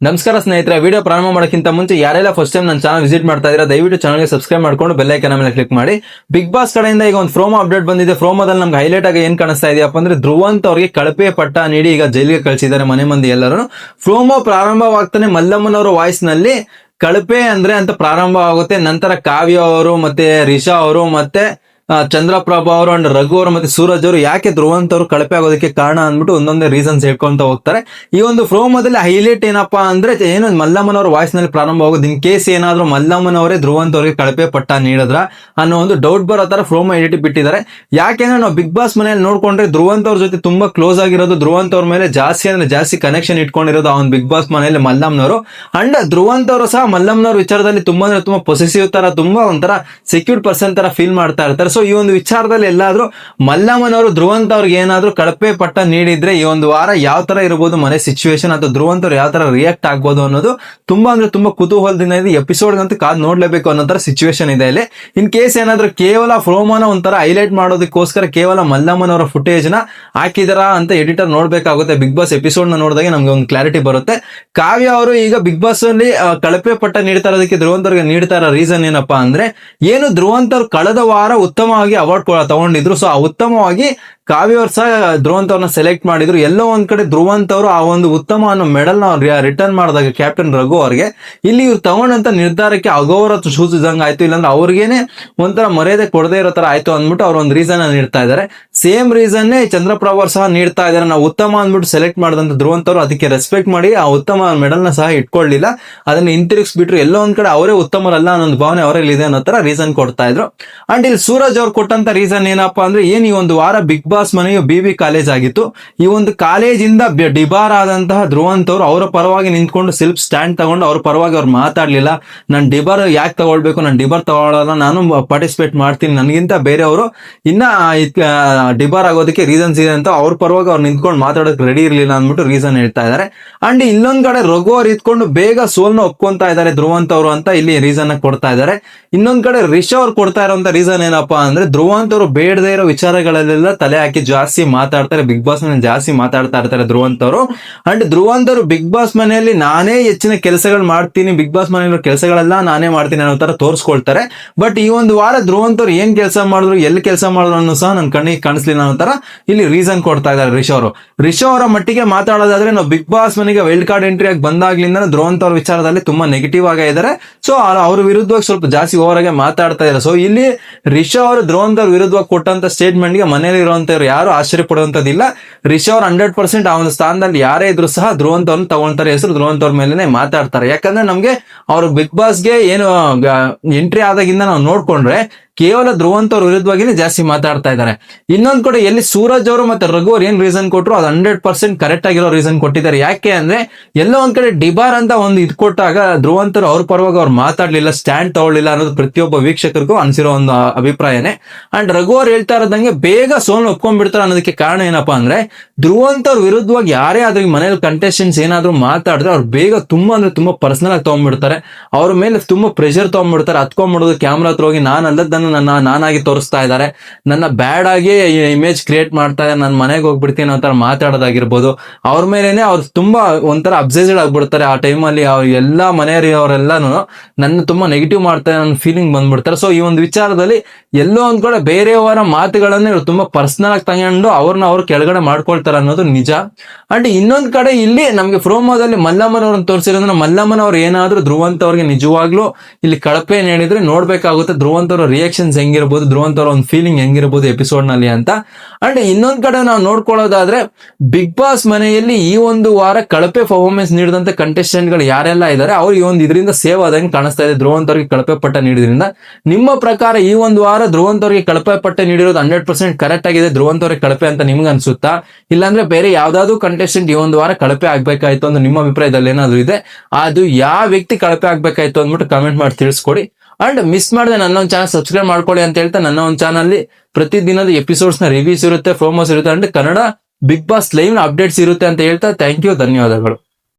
ನಮಸ್ಕಾರ ಸ್ನೇಹಿತರೆ ವಿಡಿಯೋ ಪ್ರಾರಂಭ ಮಾಡೋಕ್ಕಿಂತ ಮುಂಚೆ ಯಾರೆಲ್ಲ ಫಸ್ಟ್ ಟೈಮ್ ನನ್ನ ಚಾನಲ್ ವಿಸಿಟ್ ಮಾಡ್ತಾ ಇದ್ರೆ ದಯವಿಟ್ಟು ಚಾನಲ್ಗೆ ಸಬ್ಸ್ಕ್ರೈಬ್ ಮಾಡ್ಕೊಂಡು ಬೆಲ್ ಐಕನ್ ಮೇಲೆ ಕ್ಲಿಕ್ ಮಾಡಿ. ಬಿಗ್ ಬಾಸ್ ಕಡೆಯಿಂದ ಈಗ ಒಂದು ಫ್ರೋಮೋ ಅಪ್ಡೇಟ್ ಬಂದಿದೆ. ಫ್ರೋಮೋದಲ್ಲಿ ನಮ್ಗೆ ಹೈಲೈಟ್ ಆಗಿ ಏನ್ ಕಾಣಿಸ್ತಾ ಇದೆಯಪ್ಪ ಅಂದ್ರೆ ಧ್ರುವಂತ್ ಅವರಿಗೆ ಕಳಪೆ ಪಟ್ಟ ನೀಡಿ ಈಗ ಜೈಲಿಗೆ ಕಳಿಸಿದ್ದಾರೆ ಮನೆ ಮಂದಿ ಎಲ್ಲರೂ. ಫ್ರೋಮೋ ಪ್ರಾರಂಭವಾಗ್ತಾನೆ ಮಲ್ಲಮ್ಮನವರ ವಾಯ್ಸ್ನಲ್ಲಿ ಕಳಪೆ ಅಂದ್ರೆ ಅಂತ ಪ್ರಾರಂಭ ಆಗುತ್ತೆ ನಂತರ ಕಾವ್ಯ ಅವರು ಮತ್ತೆ ರಿಷಾ ಅವರು ಮತ್ತೆ ಚಂದ್ರಪ್ರಭಾ ಅವರು ಅಂಡ್ ರಘು ಅವರು ಮತ್ತೆ ಸೂರಜ್ ಅವರು ಯಾಕೆ ಧ್ರುವಂತ ಅವರು ಕಳಪೆ ಆಗೋದಕ್ಕೆ ಕಾರಣ ಅಂದ್ಬಿಟ್ಟು ಒಂದೊಂದೇ ರೀಸನ್ಸ್ ಹೇಳ್ಕೊಂತ ಹೋಗ್ತಾರೆ. ಈ ಒಂದು ಪ್ರೋಮೋದಲ್ಲಿ ಹೈಲೈಟ್ ಏನಪ್ಪಾ ಅಂದ್ರೆ ಏನು ಮಲ್ಲಮ್ಮನವರ ವಾಯ್ಸ್ನಲ್ಲಿ ಪ್ರಾರಂಭ ಆಗೋದು. ಇನ್ ಕೇಸ್ ಏನಾದ್ರು ಮಲ್ಲಮ್ಮನವರೇ ಧ್ರುವಂತ್ ಅವರಿಗೆ ಕಳಪೆ ಪಟ್ಟ ನೀಡಿದ್ರ ಅನ್ನೋ ಒಂದು ಡೌಟ್ ಬರೋ ತರ ಫ್ರೋಮ ಎಡಿಟ್ ಬಿಟ್ಟಿದ್ದಾರೆ. ಯಾಕೆಂದ್ರೆ ನಾವು ಬಿಗ್ ಬಾಸ್ ಮನೆಯಲ್ಲಿ ನೋಡ್ಕೊಂಡ್ರೆ ಧ್ರುವಂತ್ ಅವ್ರ ಜೊತೆ ತುಂಬಾ ಕ್ಲೋಸ್ ಆಗಿರೋದು ಧ್ರುವಂತ್ ಅವ್ರ ಮೇಲೆ ಜಾಸ್ತಿ ಅಂದ್ರೆ ಜಾಸ್ತಿ ಕನೆಕ್ಷನ್ ಇಟ್ಕೊಂಡಿರೋದು ಒಂದು ಬಿಗ್ ಬಾಸ್ ಮನೆಯಲ್ಲಿ ಮಲ್ಲಮ್ಮನವರು. ಅಂಡ್ ಧ್ರುವಂತ್ ಅವರು ಸಹ ಮಲ್ಲಮ್ಮನವ್ರ ವಿಚಾರದಲ್ಲಿ ತುಂಬಾ ಅಂದ್ರೆ ತುಂಬಾ ಪೊಸೆಸಿವ್ ತರ, ತುಂಬಾ ಒಂಥರ ಸೆಕ್ಯೂರ್ಡ್ ಪರ್ಸನ್ ತರ ಫೀಲ್ ಮಾಡ್ತಾ ಇರ್ತಾರೆ. ಸೊ ಈ ಒಂದು ವಿಚಾರದಲ್ಲಿ ಎಲ್ಲಾದ್ರೂ ಮಲ್ಲಮ್ಮನವರು ಧ್ರುವಂತ ಅವ್ರಿಗೆ ಏನಾದ್ರೂ ಕಳಪೆ ಪಟ್ಟ ನೀಡಿದ್ರೆ ಈ ಒಂದು ವಾರ ಯಾವ ತರ ಇರಬಹುದು ಮನೆ ಸಿಚುವೇಶನ್ ಅಥವಾ ಧ್ರುವಂತ ಅವ್ರು ಯಾವ ತರ ರಿಯಾಕ್ಟ್ ಆಗ್ಬೋದು ಅನ್ನೋದು ತುಂಬಾ ಅಂದ್ರೆ ತುಂಬಾ ಕುತೂಹಲದಿಂದ ಇದೆ. ಎಪಿಸೋಡ್ ಅಂತ ಕಾದ್ ನೋಡ್ಲೇಬೇಕು ಅನ್ನೋ ತರ ಸಿಚುವೇಶನ್ ಇದೆ ಇಲ್ಲಿ. ಇನ್ ಕೇಸ್ ಏನಾದ್ರೂ ಕೇವಲ ಫ್ಲೋಮಾನ ಒಂಥರ ಹೈಲೈಟ್ ಮಾಡೋದಕ್ಕೋಸ್ಕರ ಕೇವಲ ಮಲ್ಲಮ್ಮನವರ ಫುಟೇಜ್ನ ಹಾಕಿದಾರ ಅಂತ ಎಡಿಟರ್ ನೋಡ್ಬೇಕಾಗುತ್ತೆ. ಬಿಗ್ ಬಾಸ್ ಎಪಿಸೋಡ್ನ ನೋಡಿದಾಗ ನಮ್ಗೆ ಒಂದು ಕ್ಲಾರಿಟಿ ಬರುತ್ತೆ. ಕಾವ್ಯ ಅವರು ಈಗ ಬಿಗ್ ಬಾಸ್ ಅಲ್ಲಿ ಕಳಪೆ ಪಟ್ಟ ನೀಡ್ತಾ ಇರೋದಕ್ಕೆ ಧ್ರುವಂತ್ ಅವ್ರಿಗೆ ನೀಡ್ತಾ ಇರೋ ರೀಸನ್ ಏನಪ್ಪಾ ಅಂದ್ರೆ, ಏನು ಧ್ರುವಂತರ್ ಕಳೆದ ವಾರ ಉತ್ತಮವಾಗಿ ಅವಾರ್ಡ್ ತಗೊಂಡಿದ್ರು. ಸೊ ಆ ಉತ್ತಮವಾಗಿ ಕಾವ್ಯ ಅವ್ರು ಸಹ ಧ್ರುವಂತ್ ಅವ್ರನ್ನ ಸೆಲೆಕ್ಟ್ ಮಾಡಿದ್ರು. ಎಲ್ಲೋ ಒಂದ್ ಕಡೆ ಧ್ರುವಂತ ಅವರು ಆ ಒಂದು ಉತ್ತಮ ಅನ್ನೋ ಮೆಡಲ್ನ ರಿಟರ್ನ್ ಮಾಡಿದಾಗ ಕ್ಯಾಪ್ಟನ್ ರಘು ಅವ್ರಿಗೆ. ಇಲ್ಲಿ ಇವ್ರು ತಗೊಂಡಂತ ನಿರ್ಧಾರಕ್ಕೆ ಅಗೌರವ ಸೂಚಿಸಿದಂಗ ಆಯ್ತು. ಇಲ್ಲಾಂದ್ರೆ ಅವ್ರಿಗೇನೆ ಒಂಥರ ಮರ್ಯಾದೆ ಕೊಡದೇ ಇರೋ ತರ ಆಯ್ತು ಅಂದ್ಬಿಟ್ಟು ಅವ್ರ ಒಂದು ರೀಸನ್ ನೀಡ್ತಾ ಇದ್ದಾರೆ ಸೇಮ್ ರೀಸನ್ನೇ ಚಂದ್ರಪ್ರಭಾ ಅವ್ರು ಸಹ ನೀಡ್ತಾ ಇದ್ದಾರೆ ನಾವು ಉತ್ತಮ ಅಂದ್ಬಿಟ್ಟು ಸೆಲೆಕ್ಟ್ ಮಾಡಿದಂತ ಧ್ರುವಂತ್ ಅವರು ಅದಕ್ಕೆ ರೆಸ್ಪೆಕ್ಟ್ ಮಾಡಿ ಆ ಉತ್ತಮ ಮೆಡಲ್ನ ಸಹ ಇಟ್ಕೊಳ್ಳಿಲ್ಲ. ಅದನ್ನ ಹಿಂತಿರುಗಿಸ್ಬಿಟ್ರು. ಎಲ್ಲೋ ಒಂದ್ ಕಡೆ ಅವರೇ ಉತ್ತಮರಲ್ಲ ಅನ್ನೋ ಭಾವನೆ ಅವರಲ್ಲಿ ಇದೆ ಅನ್ನೋ ತರ ರೀಸನ್ ಕೊಡ್ತಾ ಇದ್ರು. ಅಂಡ್ ಇಲ್ಲಿ ಸೂರಜ್ ಅವ್ರು ಕೊಟ್ಟಂತ ರೀಸನ್ ಏನಪ್ಪಾ ಅಂದ್ರೆ ಏನ್ ಈ ಒಂದು ವಾರ ಬಿಗ್ ಬಾಸ್ ಮನೆಯು ಬಿ ಬಿ ಕಾಲೇಜ್ ಆಗಿತ್ತು. ಈ ಒಂದು ಕಾಲೇಜಿಂದ ಡಿಬಾರ್ ಆದಂತಹ ಧ್ರುವಂತ್ ಅವರು ಅವರ ಪರವಾಗಿ ನಿಂತ್ಕೊಂಡು ಸೆಲ್ಫ್ ಸ್ಟ್ಯಾಂಡ್ ತಗೊಂಡು ಅವ್ರ ಪರವಾಗಿ ಅವ್ರು ಮಾತಾಡ್ಲಿಲ್ಲ. ನಾನು ಡಿಬಾರ್ ಯಾಕೆ ತಗೊಳ್ಬೇಕು? ನಾನು ಡಿಬಾರ್ ತಗೊಳ್ಳೋಲ್ಲ, ನಾನು ಪಾರ್ಟಿಸಿಪೇಟ್ ಮಾಡ್ತೀನಿ. ನನಗಿಂತ ಬೇರೆಯವರು ಇನ್ನ ಡಿಬಾರ್ ಆಗೋದಕ್ಕೆ ರೀಸನ್ಸ್ ಇದೆ ಅಂತ ಅವ್ರ ಪರವಾಗಿ ಅವ್ರು ನಿಂತ್ಕೊಂಡು ಮಾತಾಡೋಕೆ ರೆಡಿ ಇರಲಿಲ್ಲ ಅಂದ್ಬಿಟ್ಟು ರೀಸನ್ ಹೇಳ್ತಾ ಇದ್ದಾರೆ ಅಂಡ್ ಇನ್ನೊಂದ್ ಕಡೆ ರಘು ಅವ್ರು ಇದ್ಕೊಂಡು ಬೇಗ ಸೋಲ್ನ ಒಪ್ಕೊಂತ ಇದ್ದಾರೆ ಧ್ರುವಂತ್ ಅವರು ಅಂತ ಇಲ್ಲಿ ರೀಸನ್ ಕೊಡ್ತಾ ಇದ್ದಾರೆ ಇನ್ನೊಂದ್ ಕಡೆ ರಿಷ್ ಅವ್ರು ಕೊಡ್ತಾ ಇರೋಂತ ರೀಸನ್ ಏನಪ್ಪಾ ಅಂದ್ರೆ ಧ್ರುವಂತ್ ಅವರು ಬೇಡದೇ ಇರೋ ವಿಚಾರಗಳಲ್ಲೆಲ್ಲ ತಲೆ ಹಾಕಿ ಜಾಸ್ತಿ ಮಾತಾಡ್ತಾರೆ? ಬಿಗ್ ಬಾಸ್ ಮನೆ ಜಾಸ್ತಿ ಮಾತಾಡ್ತಾ ಇರ್ತಾರೆ ಧ್ರುವಂತರು ಅಂಡ್ ಧ್ರುವಂತರು ಬಿಗ್ ಬಾಸ್ ಮನೆಯಲ್ಲಿ ನಾನೇ ಹೆಚ್ಚಿನ ಕೆಲಸಗಳು ಮಾಡ್ತೀನಿ, ಬಿಗ್ ಬಾಸ್ ಮನೆಯಲ್ಲಿ ಕೆಲಸಗಳೆಲ್ಲ ನಾನೇ ಮಾಡ್ತೀನಿ ಅನ್ನೋ ತರ ತೋರಿಸ್ಕೊಳ್ತಾರೆ. ಬಟ್ ಈ ಒಂದು ವಾರ ಧ್ರುವಂತರು ಏನ್ ಕೆಲಸ ಮಾಡಿದ್ರು, ಎಲ್ಲಿ ಕೆಲಸ ಮಾಡಿದ್ರು ಅನ್ನೋ ಸಹ ನನ್ನ ಕಣ್ಣಿಗೆ ಕಾಣಿಸ್ಲಿಲ್ಲ ಅನ್ನೋ ತರ ಇಲ್ಲಿ ರೀಸನ್ ಕೊಡ್ತಾ ಇದ್ದಾರೆ ರಿಷಾ ಅವರು. ರಿಷಾ ಅವರ ಮಟ್ಟಿಗೆ ಮಾತಾಡೋದಾದ್ರೆ ನಾವು ಬಿಗ್ ಬಾಸ್ ಮನೆಗೆ ವೈಲ್ಡ್ ಕಾರ್ಡ್ ಎಂಟ್ರಿ ಆಗಿ ಬಂದಾಗ್ಲಿಂದ ಧ್ರುವಂತ ವಿಚಾರದಲ್ಲಿ ತುಂಬಾ ನೆಗೆಟಿವ್ ಆಗೇ ಇದ್ದಾರೆ ಸೊ ಅವ್ರ ವಿರುದ್ಧವಾಗಿ ಸ್ವಲ್ಪ ಜಾಸ್ತಿ ಓವರ್ ಆಗಿ ಮಾತಾಡ್ತಾ ಇದ್ದಾರೆ ಸೊ ಇಲ್ಲಿ ರಿಷ ಅವರು ಧ್ರುವಂತ ಅವ್ರ ವಿರುದ್ಧವಾಗಿ ಕೊಟ್ಟಂತ ಸ್ಟೇಟ್ಮೆಂಟ್ಗೆ ಮನೇಲಿ ಇರುವಂತವ್ರು ಯಾರು ಆಶ್ಚರ್ಯ ಪಡುವಂತದಿಲ್ಲ ರಿಷವ್ ಅವ್ರ ಹಂಡ್ರೆಡ್ ಪರ್ಸೆಂಟ್ ಆ ಒಂದು ಸ್ಥಾನದಲ್ಲಿ ಯಾರೇ ಇದ್ರು ಸಹ ಧ್ರುವಂತ್ ಅವ್ರನ್ನ ತಗೊಳ್ತಾರೆ ಹೆಸರು ಧ್ರುವಂತ್ ಅವ್ರ ಮೇಲೆನೆ ಮಾತಾಡ್ತಾರೆ. ಯಾಕಂದ್ರೆ ನಮ್ಗೆ ಅವ್ರ ಬಿಗ್ ಬಾಸ್ಗೆ ಏನು ಎಂಟ್ರಿ ಆದಾಗಿಂದ ನಾವು ನೋಡ್ಕೊಂಡ್ರೆ ಕೇವಲ ಧ್ರುವಂತವ್ರ ವಿರುದ್ಧವಾಗಿನೇ ಜಾಸ್ತಿ ಮಾತಾಡ್ತಾ ಇದ್ದಾರೆ ಇನ್ನೊಂದ್ ಕಡೆ ಎಲ್ಲಿ ಸೂರಜ್ ಅವರು ಮತ್ತೆ ರಘು ಅವ್ರು ಏನ್ ರೀಸನ್ ಕೊಟ್ರು ಅದು ಹಂಡ್ರೆಡ್ ಪರ್ಸೆಂಟ್ ಕರೆಕ್ಟ್ ಆಗಿರೋ ರೀಸನ್ ಕೊಟ್ಟಿದ್ದಾರೆ. ಯಾಕೆ ಅಂದ್ರೆ ಎಲ್ಲೋ ಒಂದ್ ಕಡೆ ಡಿಬಾರ್ ಅಂತ ಒಂದು ಇದು ಕೊಟ್ಟಾಗ ಧ್ರುವಂತರು ಅವ್ರು ಪರವಾಗಿ ಅವ್ರು ಮಾತಾಡ್ಲಿಲ್ಲ ಸ್ಟ್ಯಾಂಡ್ ತಗೊಳ್ಳಿಲ್ಲ ಅನ್ನೋದು ಪ್ರತಿಯೊಬ್ಬ ವೀಕ್ಷಕರಿಗೂ ಅನ್ಸಿರೋ ಒಂದು ಅಭಿಪ್ರಾಯನೇ. ಅಂಡ್ ರಘು ಅವ್ರು ಹೇಳ್ತಾ ಇರೋದಂಗೆ ಬೇಗ ಸೋಲ್ ಒಪ್ಕೊಂಡ್ಬಿಡ್ತಾರೆ ಅನ್ನೋದಕ್ಕೆ ಕಾರಣ ಏನಪ್ಪಾ ಅಂದ್ರೆ ಧ್ರುವಂತವ್ರ ವಿರುದ್ಧವಾಗಿ ಯಾರೇ ಆದ್ರೂ ಮನೇಲಿ ಕಂಟೆಸ್ಟೆಂಟ್ಸ್ ಏನಾದ್ರೂ ಮಾತಾಡಿದ್ರೆ ಅವ್ರು ಬೇಗ ತುಂಬಾ ಅಂದ್ರೆ ತುಂಬಾ ಪರ್ಸನಲ್ ಆಗಿ ತಗೊಂಡ್ಬಿಡ್ತಾರೆ. ಅವ್ರ ಮೇಲೆ ತುಂಬಾ ಪ್ರೆಷರ್ ತಗೊಂಡ್ಬಿಡ್ತಾರೆ. ಹತ್ಕೊಂಡ್ಬಿಡೋದು ಕ್ಯಾಮ್ರಾ ಹತ್ರ ಹೋಗಿ ನಾನು ಅಲ್ಲದನ್ನು ನನ್ನ ನಾನಾಗಿ ತೋರಿಸ್ತಾ ಇದ್ದಾರೆ. ನನ್ನ ಬ್ಯಾಡ್ ಆಗಿ ಇಮೇಜ್ ಕ್ರಿಯೇಟ್ ಮಾಡ್ತಾ ಇದ್ದಾರೆ ನನ್ನ ಮನೆಗೆ ಹೋಗ್ಬಿಡ್ತೀನಿ ಅಂತ ಮಾತಾಡೋದಾಗಿರ್ಬೋದು. ಅವ್ರ ಮೇಲೇನೆ ಅವ್ರು ತುಂಬಾ ಒಂಥರ ಅಬ್ಸೆಸ್ಡ್ ಆಗ್ಬಿಡ್ತಾರೆ. ಆ ಟೈಮಲ್ಲಿ ಅವ್ರ ಎಲ್ಲಾ ಮನೆಯವರೆಲ್ಲಾನು ನನ್ನ ತುಂಬಾ ನೆಗೆಟಿವ್ ಮಾಡ್ತಾರೆ ನನ್ನ ಫೀಲಿಂಗ್ ಬಂದ್ಬಿಡ್ತಾರೆ. ಸೊ ಈ ಒಂದು ವಿಚಾರದಲ್ಲಿ ಎಲ್ಲೋ ಒಂದ್ ಕಡೆ ಬೇರೆಯವರ ಮಾತುಗಳನ್ನ ಇವ್ರು ತುಂಬಾ ಪರ್ಸನಲ್ ಆಗಿ ತಗೊಂಡು ಅವ್ರನ್ನ ಅವ್ರು ಕೆಳಗಡೆ ಮಾಡ್ಕೊಳ್ತಾರೆ ಅನ್ನೋದು ನಿಜ. ಅಂಡ್ ಇನ್ನೊಂದ್ ಕಡೆ ಇಲ್ಲಿ ನಮ್ಗೆ ಪ್ರೋಮೋದಲ್ಲಿ ಮಲ್ಲಮ್ಮನವ್ರನ್ನ ತೋರಿಸಿರೋದ್ರೆ ಮಲ್ಲಮ್ಮನವ್ರು ಏನಾದ್ರು ಧ್ರುವಂತ ಅವ್ರಿಗೆ ನಿಜವಾಗ್ಲೂ ಇಲ್ಲಿ ಕಳಪೆ ಹೇಳಿದ್ರೆ ನೋಡ್ಬೇಕಾಗುತ್ತೆ. ಧ್ರುವಂತ ಅವ್ರ ರಿಯಾಕ್ಷನ್ಸ್ ಹೆಂಗಿರ್ಬೋದು ಧ್ರುವಂತ್ ಅವ್ರ ಒಂದು ಫೀಲಿಂಗ್ ಹೆಂಗಿರ್ಬೋದು ಎಪಿಸೋಡ್ನಲ್ಲಿ ಅಂತ. ಅಂಡ್ ಇನ್ನೊಂದ್ ಕಡೆ ನಾವು ನೋಡ್ಕೊಳ್ಳೋದಾದ್ರೆ ಬಿಗ್ ಬಾಸ್ ಮನೆಯಲ್ಲಿ ಈ ಒಂದು ವಾರ ಕಳಪೆ ಪರ್ಫಾರ್ಮೆನ್ಸ್ ನೀಡಿದಂತ ಕಂಟೆಸ್ಟೆಂಟ್ಗಳು ಯಾರೆಲ್ಲ ಇದ್ದಾರೆ ಅವ್ರು ಈ ಒಂದು ಇದರಿಂದ ಸೇವ್ ಆದಂಗೆ ಕಾಣಿಸ್ತಾ ಇದೆ. ಧ್ರುವಂತ್ ಅವ್ರಿಗೆ ಕಳಪೆ ಪಟ್ಟ ನೀಡಿದ್ರಿಂದ. ನಿಮ್ಮ ಪ್ರಕಾರ ಈ ಒಂದು ವಾರ ಧ್ರುವಂತ್ ಅವ್ರಿಗೆ ಕಳಪೆ ಪಟ್ಟ ನೀಡಿರೋದು ಹಂಡ್ರೆಡ್ ಪರ್ಸೆಂಟ್ ಕರೆಕ್ಟ್ ಆಗಿದೆ? ಧ್ರುವಂತ್ ಕಳಪೆ ಅಂತ ನಿಮ್ಗೆ ಅನ್ಸುತ್ತಾ? ಇಲ್ಲಾಂದ್ರೆ ಬೇರೆ ಯಾವ್ದಾದ್ರು ಕಂಟೆಸ್ಟೆಂಟ್ ಈ ಒಂದು ವಾರ ಕಳಪೆ ಆಗ್ಬೇಕಾಯ್ತು ಅಂತ ನಿಮ್ಮ ಅಭಿಪ್ರಾಯದಲ್ಲಿ ಏನಾದ್ರು ಇದೆ? ಅದು ಯಾವ ವ್ಯಕ್ತಿ ಕಳಪೆ ಆಗ್ಬೇಕಾಯ್ತು ಅಂದ್ಬಿಟ್ಟು ಕಮೆಂಟ್ ಮಾಡಿ ತಿಳಿಸ್ಕೊಡಿ. ಅಂಡ್ ಮಿಸ್ ಮಾಡದೆ ನನ್ನ ಒಂದು ಚಾನಲ್ ಸಬ್ಸ್ಕ್ರೈಬ್ ಮಾಡ್ಕೊಳ್ಳಿ ಅಂತ ಹೇಳ್ತಾ ನನ್ನ ಒಂದು ಚಾನಲ್ ಪ್ರತಿ ದಿನದ ಎಪಿಸೋಡ್ಸ್ನ ರಿವ್ಯೂಸ್ ಇರುತ್ತೆ ಪ್ರೋಮೋಸ್ ಇರುತ್ತೆ and Kannada Big Boss live updates ಇರುತ್ತೆ ಅಂತ ಹೇಳ್ತಾ ಥ್ಯಾಂಕ್ ಯು ಧನ್ಯವಾದಗಳು.